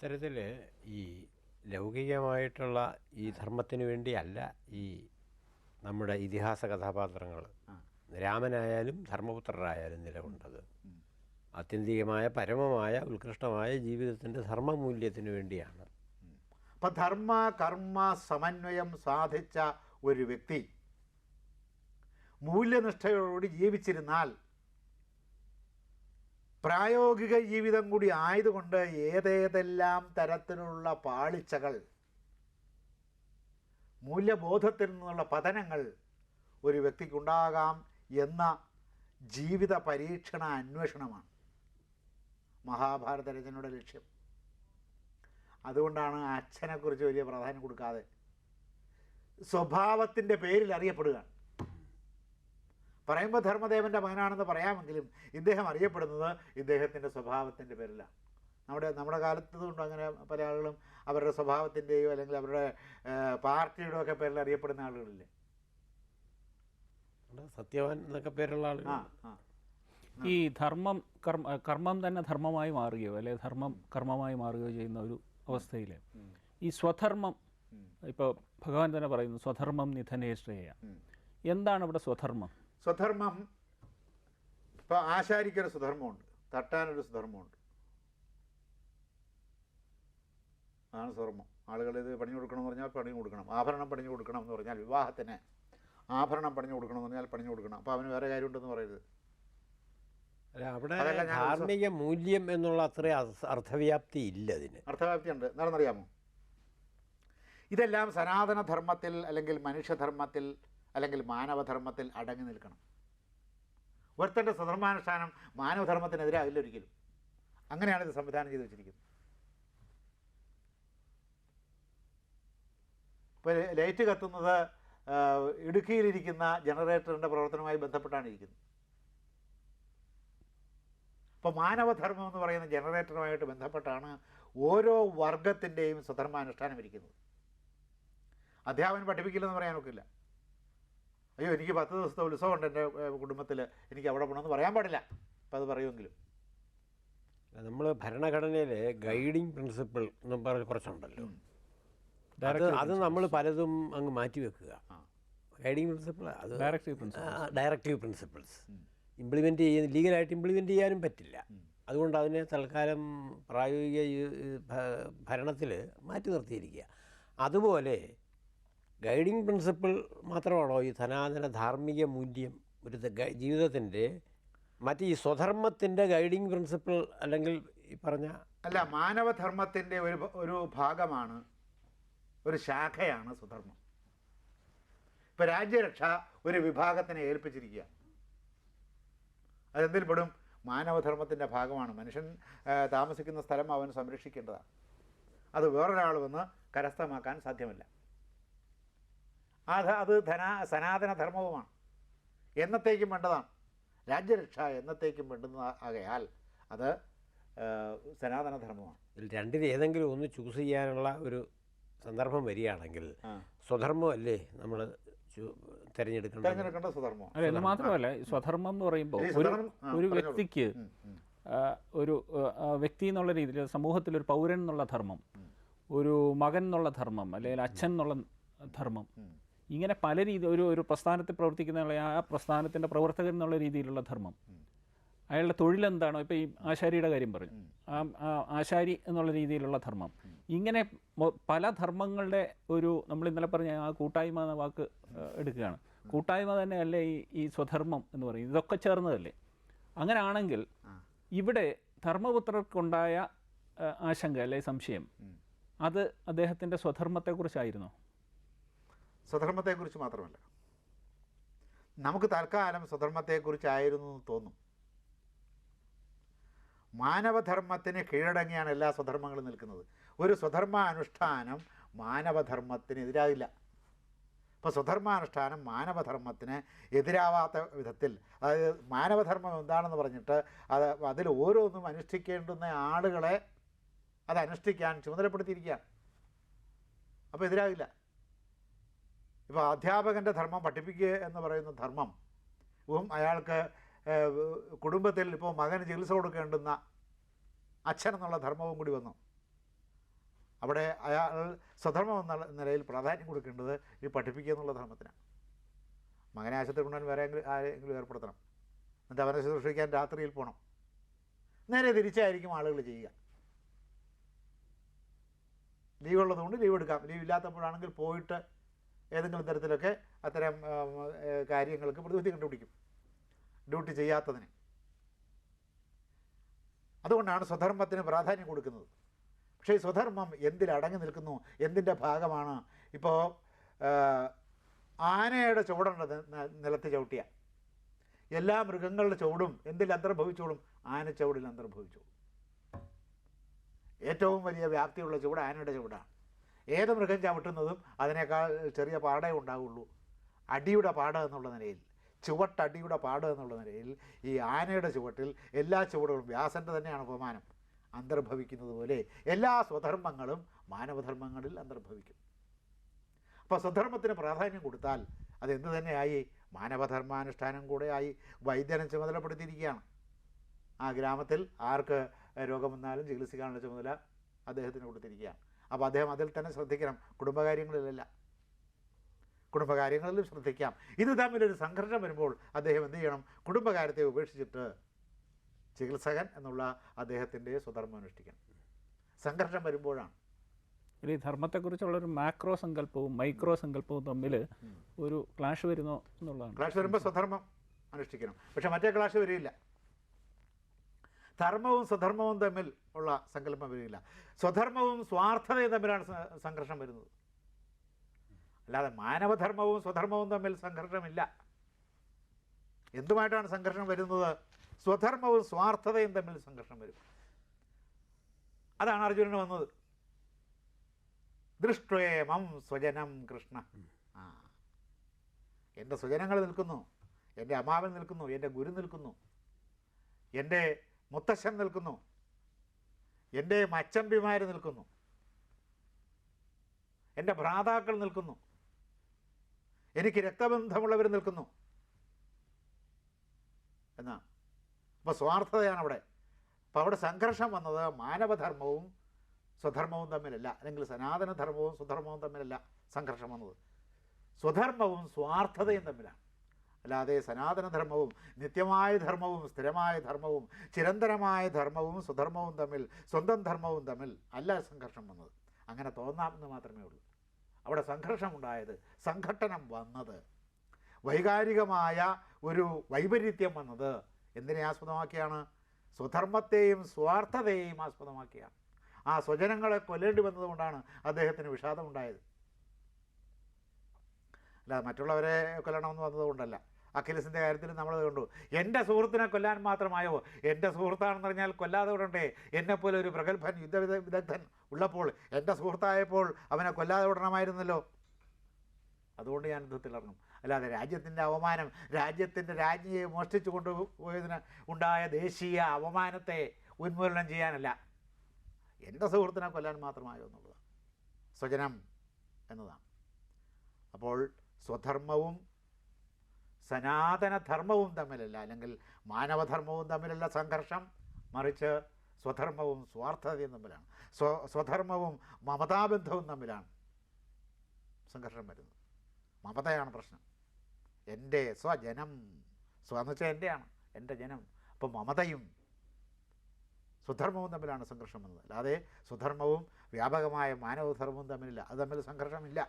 ഇത്തരത്തിൽ ഈ ലൗകികമായിട്ടുള്ള ഈ ധർമ്മത്തിന് വേണ്ടിയല്ല ഈ നമ്മുടെ ഇതിഹാസ കഥാപാത്രങ്ങൾ രാമനായാലും ധർമ്മപുത്രരായാലും നിലകൊണ്ടത്. ആത്യന്തികമായ പരമമായ ഉത്കൃഷ്ടമായ ജീവിതത്തിന്റെ ധർമ്മമൂല്യത്തിന് വേണ്ടിയാണ്. അപ്പം ധർമ്മ കർമ്മ സമന്വയം സാധിച്ച ഒരു വ്യക്തി മൂല്യനിഷ്ഠയോടുകൂടി ജീവിച്ചിരുന്നാൽ പ്രായോഗിക ജീവിതം കൂടി ആയതുകൊണ്ട് ഏതേതെല്ലാം തരത്തിലുള്ള പാളിച്ചകൾ മൂല്യബോധത്തിൽ നിന്നുള്ള പതനങ്ങൾ ഒരു വ്യക്തിക്കുണ്ടാകാം എന്ന ജീവിത പരീക്ഷണ അന്വേഷണമാണ് മഹാഭാരത രചനയുടെ ലക്ഷ്യം. അതുകൊണ്ടാണ് അച്ഛനെക്കുറിച്ച് വലിയ പ്രാധാന്യം കൊടുക്കാതെ സ്വഭാവത്തിന്റെ പേരിൽ അറിയപ്പെടുകയാണ്. പറയുമ്പോൾ ധർമ്മദേവന്റെ മകനാണെന്ന് പറയാമെങ്കിലും ഇദ്ദേഹം അറിയപ്പെടുന്നത് ഇദ്ദേഹത്തിന്റെ സ്വഭാവത്തിന്റെ പേരിലാണ് നമ്മുടെ നമ്മുടെ കാലത്ത് കൊണ്ട് അങ്ങനെ പല ആളുകളും അവരുടെ സ്വഭാവത്തിന്റെയോ അല്ലെങ്കിൽ അവരുടെ പാർട്ടിയുടെ ഒക്കെ പേരിൽ അറിയപ്പെടുന്ന ആളുകളില്ലേ? സത്യവാൻ എന്നൊക്കെ പേരുള്ള ആളുകൾ. ഈ ധർമ്മം കർമ്മ കർമ്മം തന്നെ ധർമ്മമായി മാറുകയോ അല്ലെ ധർമ്മം കർമ്മമായി മാറുകയോ ചെയ്യുന്ന ഒരു അവസ്ഥയിൽ ഈ സ്വധർമ്മം ഇപ്പോൾ ഭഗവാൻ തന്നെ പറയുന്നു സ്വധർമ്മം നിധനേശ്രയ. എന്താണ് ഇവിടെ സ്വധർമ്മം? സ്വധർമ്മം ഇപ്പോൾ ആശാരിക്കൊരു സ്വധർമ്മമുണ്ട് തട്ടാനൊരു സ്വധർമ്മമുണ്ട്. അതാണ് സ്വധർമ്മം. ആളുകൾ ഇത് പണിഞ്ഞു കൊടുക്കണം എന്ന് പറഞ്ഞാൽ പണിഞ്ഞു കൊടുക്കണം. ആഭരണം പണിഞ്ഞു കൊടുക്കണം എന്ന് പറഞ്ഞാൽ വിവാഹത്തിന് ആഭരണം പണിഞ്ഞു കൊടുക്കണം എന്ന് പറഞ്ഞാൽ പണിഞ്ഞു കൊടുക്കണം. അപ്പോൾ അവന് വേറെ കാര്യമുണ്ടെന്ന് പറയരുത്. അവിടെ ധാർമ്മിക മൂല്യം എന്നുള്ള അത്ര അർത്ഥവ്യാപ്തി ഇല്ല അതിന്. അർത്ഥവ്യാപ്തി ഉണ്ട് എന്താണെന്നറിയാമോ? ഇതെല്ലാം സനാതനധർമ്മത്തിൽ അല്ലെങ്കിൽ മനുഷ്യധർമ്മത്തിൽ അല്ലെങ്കിൽ മാനവധർമ്മത്തിൽ അടങ്ങി നിൽക്കണം. ഒരുത്തന്റെ സ്വധർമാനുഷ്ഠാനം മാനവധർമ്മത്തിനെതിരാകില്ല ഒരിക്കലും അങ്ങനെയാണ് ഇത് സംവിധാനം ചെയ്ത് വെച്ചിരിക്കുന്നത്. ഇപ്പോൾ ലൈറ്റ് കത്തുന്നത് ഇടുക്കിയിലിരിക്കുന്ന ജനറേറ്ററിന്റെ പ്രവർത്തനവുമായി ബന്ധപ്പെട്ടാണ് ഇരിക്കുന്നത്. അപ്പോൾ മാനവധർമ്മം എന്ന് പറയുന്ന ജനറേറ്ററുമായിട്ട് ബന്ധപ്പെട്ടാണ് ഓരോ വർഗത്തിന്റെയും സ്വധർമാനുഷ്ഠാനം ഇരിക്കുന്നത്. അധ്യാപനം പഠിപ്പിക്കില്ലെന്ന് പറയാൻ ഒക്കില്ല അയ്യോ എനിക്ക് പത്ത് ദിവസത്തെ ഉത്സവമുണ്ട് എന്റെ കുടുംബത്തിൽ എനിക്ക് അവിടെ പോകണമെന്ന് പറയാൻ പാടില്ല. അപ്പം അത് പറയുമെങ്കിലും. നമ്മൾ ഭരണഘടനയിൽ ഗൈഡിങ് പ്രിൻസിപ്പിൾ എന്ന് പറഞ്ഞ കുറച്ചുണ്ടല്ലോ. അത് അത് നമ്മൾ പലതും അങ്ങ് മാറ്റി വെക്കുക. ഗൈഡിങ് പ്രിൻസിപ്പിൾ അത് directive principles. Directive principles implement ചെയ്യുന്ന ലീഗലായിട്ട് ഇംപ്ലിമെന്റ് ചെയ്യാനും പറ്റില്ല. അതുകൊണ്ട് അതിനെ തൽക്കാലം പ്രായോഗിക ഭരണത്തിൽ മാറ്റി നിർത്തിയിരിക്കുക. അതുപോലെ ഗൈഡിങ് പ്രിൻസിപ്പിൾ മാത്രമാണോ ഈ സനാതന ധാർമ്മിക മൂല്യം ഒരു ജീവിതത്തിന്റെ? മറ്റ് ഈ സ്വധർമ്മത്തിന്റെ ഗൈഡിങ് പ്രിൻസിപ്പിൾ അല്ലെങ്കിൽ ഈ പറഞ്ഞ അല്ല മാനവധർമ്മത്തിന്റെ ഒരു ഒരു ഭാഗമാണ് ഒരു ശാഖയാണ് സ്വധർമ്മം. ഇപ്പോൾ രാജ്യരക്ഷ ഒരു വിഭാഗത്തിനെ ഏൽപ്പിച്ചിരിക്കുക. അതെന്തിൽ പെടും? മാനവധർമ്മത്തിന്റെ ഭാഗമാണ്. മനുഷ്യൻ താമസിക്കുന്ന സ്ഥലം അവൻ സംരക്ഷിക്കേണ്ടതാണ്. അത് വേറൊരാൾ വന്ന് കരസ്ഥമാക്കാൻ സാധ്യമല്ല. അത് അത് ധനാ സനാതന ധർമ്മവുമാണ് എന്നത്തേക്കും വേണ്ടതാണ്? രാജ്യരക്ഷ എന്നത്തേക്കും വേണ്ടുന്ന ആകയാൽ അത് സനാതന ധർമ്മമാണ് ഇതിൽ രണ്ടിൽ ഏതെങ്കിലും ഒന്ന് ചൂസ് ചെയ്യാനുള്ള ഒരു സന്ദർഭം വരികയാണെങ്കിൽ സ്വധർമ്മം അല്ലേ നമ്മൾ തിരഞ്ഞെടുക്കേണ്ട സ്വധർമ്മം അല്ല എന്ന് മാത്രമല്ല സ്വധർമ്മം എന്ന് പറയുമ്പോൾ ഒരു. വ്യക്തിക്ക് ഒരു വ്യക്തി എന്നുള്ള രീതിയിൽ സമൂഹത്തിൽ ഒരു പൗരൻ എന്നുള്ള ധർമ്മം ഒരു മകൻ എന്നുള്ള ധർമ്മം അല്ലെങ്കിൽ അച്ഛൻ എന്നുള്ള ധർമ്മം ഇങ്ങനെ പല രീതി ഒരു ഒരു പ്രസ്ഥാനത്തിൽ പ്രവർത്തിക്കുന്ന ആ പ്രസ്ഥാനത്തിന്റെ പ്രവർത്തകൻ എന്നുള്ള രീതിയിലുള്ള ധർമ്മം. അയാളുടെ തൊഴിലെന്താണോ ഇപ്പോൾ ഈ ആശാരിയുടെ കാര്യം പറഞ്ഞു ആ ആശാരി എന്നുള്ള രീതിയിലുള്ള ധർമ്മം. ഇങ്ങനെ പല ധർമ്മങ്ങളുടെ ഒരു നമ്മൾ ഇന്നലെ പറഞ്ഞ ആ കൂട്ടായ്മ എന്ന വാക്ക് എടുക്കുകയാണ്. കൂട്ടായ്മ തന്നെയല്ലേ ഈ ഈ സ്വധർമ്മം എന്ന് പറയും. ഇതൊക്കെ ചേർന്നതല്ലേ? അങ്ങനെയാണെങ്കിൽ ഇവിടെ ധർമ്മപുത്രർക്കുണ്ടായ ആശങ്ക അല്ലെ സംശയം? അത് അദ്ദേഹത്തിന്റെ സ്വധർമ്മത്തെക്കുറിച്ചായിരുന്നോ? സ്വധർമ്മത്തെക്കുറിച്ച് മാത്രമല്ല. നമുക്ക് തൽക്കാലം സ്വധർമ്മത്തെക്കുറിച്ചായിരുന്നു എന്ന് തോന്നും. മാനവധർമ്മത്തിന് കീഴടങ്ങിയാണ് എല്ലാ സ്വധർമ്മങ്ങളും നിൽക്കുന്നത്. ഒരു സ്വധർമ്മ അനുഷ്ഠാനം മാനവധർമ്മത്തിനെതിരാകില്ല ഇപ്പോൾ സ്വധർമാനുഷ്ഠാനം മാനവധർമ്മത്തിന് എതിരാവാത്ത വിധത്തിൽ അതായത് മാനവധർമ്മം എന്താണെന്ന് പറഞ്ഞിട്ട് അത് അതിൽ ഓരോന്നും അനുഷ്ഠിക്കേണ്ടുന്ന ആളുകളെ അത് അനുഷ്ഠിക്കാൻ ചുമതലപ്പെടുത്തിയിരിക്കുകയാണ്. അപ്പോൾ എതിരാകില്ല ഇപ്പോൾ അധ്യാപകന്റെ ധർമ്മം പഠിപ്പിക്കുക എന്ന് പറയുന്ന ധർമ്മം അയാൾക്ക് കുടുംബത്തിൽ ഇപ്പോൾ മകന് ചികിത്സ കൊടുക്കേണ്ടുന്ന അച്ഛൻ എന്നുള്ള ധർമ്മവും കൂടി വന്നു. അവിടെ അയാൾ സ്വധർമ്മം എന്ന നിലയിൽ പ്രാധാന്യം കൊടുക്കേണ്ടത് ഈ പഠിപ്പിക്കുക എന്നുള്ള ധർമ്മത്തിനാണ്. മകനെ ആശുപത്രി കൊണ്ടുവന്ന് വേറെ ആരെങ്കിലും ഏർപ്പെടുത്തണം. എന്നിട്ട് അവനെ ശുശ്രൂഷിക്കാൻ രാത്രിയിൽ പോകണം നേരെ തിരിച്ചായിരിക്കും ആളുകൾ ചെയ്യുക. ലീവ് ഉള്ളതുകൊണ്ട് ലീവ് എടുക്കാം. ലീവ് ഇല്ലാത്തപ്പോഴാണെങ്കിൽ പോയിട്ട് ഏതെങ്കിലും തരത്തിലൊക്കെ അത്തരം കാര്യങ്ങൾക്ക് പ്രതിവിധി കണ്ടുപിടിക്കും. ഡ്യൂട്ടി ചെയ്യാത്തതിന്. അതുകൊണ്ടാണ് സ്വധർമ്മത്തിന് പ്രാധാന്യം കൊടുക്കുന്നത്. പക്ഷേ ഈ സ്വധർമ്മം എന്തിലടങ്ങി നിൽക്കുന്നു? എന്തിന്റെ ഭാഗമാണ്? ഇപ്പോൾ ആനയുടെ ചുവടുണ്ട് നിലത്ത് ചവിട്ടിയ എല്ലാ മൃഗങ്ങളുടെ ചുവടും എന്തിൽ അന്തർഭവിച്ചോളും? ആന ചുവടിൽ അന്തർഭവിച്ചോളും. ഏറ്റവും വലിയ വ്യാപ്തിയുള്ള ചുവട് ആനയുടെ ചുവടാണ്. ഏത് മൃഗം ചവിട്ടുന്നതും അതിനേക്കാൾ ചെറിയ പാടേ ഉണ്ടാവുള്ളൂ. അടിയുടെ പാട എന്നുള്ള നിലയിൽ ചുവട്ടടിയുടെ പാട് എന്നുള്ള നിലയിൽ ഈ ആനയുടെ ചുവട്ടിൽ എല്ലാ ചുവടുകളും വ്യാസന്റെ തന്നെയാണ് ഉപമാനം അന്തർഭവിക്കുന്നത് പോലെ എല്ലാ സ്വധർമ്മങ്ങളും മാനവധർമ്മങ്ങളിൽ അന്തർഭവിക്കും. അപ്പോൾ സ്വധർമ്മത്തിന് പ്രാധാന്യം കൊടുത്താൽ അതെന്ത് തന്നെയായി? മാനവധർമാനുഷ്ഠാനം കൂടെ ആയി വൈദ്യനെ ചുമതലപ്പെടുത്തിയിരിക്കുകയാണ്. ആ ഗ്രാമത്തിൽ ആർക്ക് രോഗം വന്നാലും ചികിത്സിക്കാനുള്ള ചുമതല അദ്ദേഹത്തിന് കൊടുത്തിരിക്കുകയാണ്. അപ്പോൾ അദ്ദേഹം അതിൽ തന്നെ ശ്രദ്ധിക്കണം. കുടുംബകാര്യങ്ങളിലല്ല. കുടുംബകാര്യങ്ങളിലും ശ്രദ്ധിക്കാം. ഇത് തമ്മിലൊരു സംഘർഷം വരുമ്പോൾ അദ്ദേഹം എന്ത് ചെയ്യണം? കുടുംബകാര്യത്തെ ഉപേക്ഷിച്ചിട്ട് ചികിത്സകൻ എന്നുള്ള അദ്ദേഹത്തിന്റെ സ്വധർമ്മം അനുഷ്ഠിക്കണം. സംഘർഷം വരുമ്പോഴാണ്. ഈ ധർമ്മത്തെക്കുറിച്ചുള്ള ഒരു മാക്രോ സങ്കല്പവും മൈക്രോ സങ്കല്പവും തമ്മിൽ ഒരു ക്ലാഷ് വരുന്നോ എന്നുള്ളതാണ്. ക്ലാഷ് വരുമ്പോൾ സ്വധർമ്മം അനുഷ്ഠിക്കണം. പക്ഷേ മറ്റേ ക്ലാഷ് വരില്ല ധർമ്മവും സ്വധർമ്മവും തമ്മിൽ ഉള്ള സങ്കല്പം വരുന്നില്ല. സ്വധർമ്മവും സ്വാർത്ഥതയും തമ്മിലാണ് സംഘർഷം വരുന്നത്. അല്ലാതെ മാനവധർമ്മവും സ്വധർമ്മവും തമ്മിൽ സംഘർഷമില്ല. എന്തുമായിട്ടാണ് സംഘർഷം വരുന്നത്? സ്വധർമ്മവും സ്വാർത്ഥതയും തമ്മിൽ സംഘർഷം വരും. അതാണ് അർജുനന് വന്നത്. ദൃഷ്ടേമം സ്വജനം കൃഷ്ണ. ആ. എന്റെ സ്വജനങ്ങൾ നിൽക്കുന്നു. എന്റെ അമ്മാവൻ നിൽക്കുന്നു. എന്റെ ഗുരു നിൽക്കുന്നു. എന്റെ മുത്തശ്ശൻ നിൽക്കുന്നു. എന്റെ മച്ചമ്പിമാർ നിൽക്കുന്നു. എന്റെ ഭ്രാതാക്കൾ നിൽക്കുന്നു. എനിക്ക് രക്തബന്ധമുള്ളവർ നിൽക്കുന്നു. എന്നാ അപ്പോൾ സ്വാർത്ഥതയാണ് അവിടെ. അപ്പോൾ അവിടെ സംഘർഷം വന്നത് മാനവധർമ്മവും സ്വധർമ്മവും തമ്മിലല്ല. അല്ലെങ്കിൽ സനാതനധർമ്മവും സ്വധർമ്മവും തമ്മിലല്ല സംഘർഷം വന്നത്. സ്വധർമ്മവും സ്വാർത്ഥതയും തമ്മിലാണ്. അല്ലാതെ സനാതനധർമ്മവും നിത്യമായ ധർമ്മവും സ്ഥിരമായ ധർമ്മവും ചിരന്തരമായ ധർമ്മവും സ്വധർമ്മവും തമ്മിൽ സ്വന്തം ധർമ്മവും തമ്മിൽ അല്ല സംഘർഷം വന്നത്. അങ്ങനെ തോന്നാമെന്ന് മാത്രമേ ഉള്ളൂ. അവിടെ സംഘർഷമുണ്ടായത് സംഘട്ടനം വന്നത്. വൈകാരികമായ ഒരു വൈപരീത്യം വന്നത് എന്തിനെ ആസ്പദമാക്കിയാണ്? സ്വധർമ്മത്തെയും സ്വാർത്ഥതയെയും ആസ്പദമാക്കിയാണ്. ആ സ്വജനങ്ങളെ കൊല്ലേണ്ടി വന്നതുകൊണ്ടാണ് അദ്ദേഹത്തിന് വിഷാദമുണ്ടായത്. അല്ല മറ്റുള്ളവരെ കൊല്ലണമെന്ന് വന്നതുകൊണ്ടല്ല. അഖിലസിന്റെ കാര്യത്തിൽ നമ്മൾ കണ്ടു. എന്റെ സുഹൃത്തിനെ കൊല്ലാൻ മാത്രമായോ? എന്റെ സുഹൃത്താണെന്ന് പറഞ്ഞാൽ കൊല്ലാതെ വിടണ്ടേ? എന്നെപ്പോലെ ഒരു പ്രഗത്ഭൻ യുദ്ധവിദ വിദഗ്ധൻ ഉള്ളപ്പോൾ എന്റെ സുഹൃത്തായപ്പോൾ അവനെ കൊല്ലാതെ വിടണമായിരുന്നല്ലോ. അതുകൊണ്ട് ഞാൻ യുദ്ധത്തിൽ ഇറങ്ങും അല്ലാതെ രാജ്യത്തിന്റെ അവമാനം രാജ്യത്തിന്റെ രാജ്ഞിയെ മോഷ്ടിച്ചു കൊണ്ടുപോയതിന് ഉണ്ടായ ദേശീയ അവമാനത്തെ ഉന്മൂലനം ചെയ്യാനല്ല. എന്റെ സുഹൃത്തിനെ കൊല്ലാൻ മാത്രമായോ എന്നുള്ളത് സ്വജനം എന്നതാണ്. അപ്പോൾ സ്വധർമ്മവും സനാതനധർമ്മവും തമ്മിലല്ല അല്ലെങ്കിൽ മാനവധർമ്മവും തമ്മിലല്ല സംഘർഷം. മറിച്ച് സ്വധർമ്മവും സ്വാർത്ഥതയും തമ്മിലാണ്. സ്വ സ്വധർമ്മവും മമതാബന്ധവും തമ്മിലാണ് സംഘർഷം വരുന്നത്. മമതയാണ് പ്രശ്നം. എന്റെ സ്വജനം. സ്വ എന്ന് വെച്ചാൽ എന്റെയാണ് എന്റെ ജനം. അപ്പോൾ മമതയും സ്വധർമ്മവും തമ്മിലാണ് സംഘർഷം വന്നത്. അല്ലാതെ സ്വധർമ്മവും വ്യാപകമായ മാനവധർമ്മവും തമ്മിലില്ല. അത് തമ്മിൽ സംഘർഷമില്ല.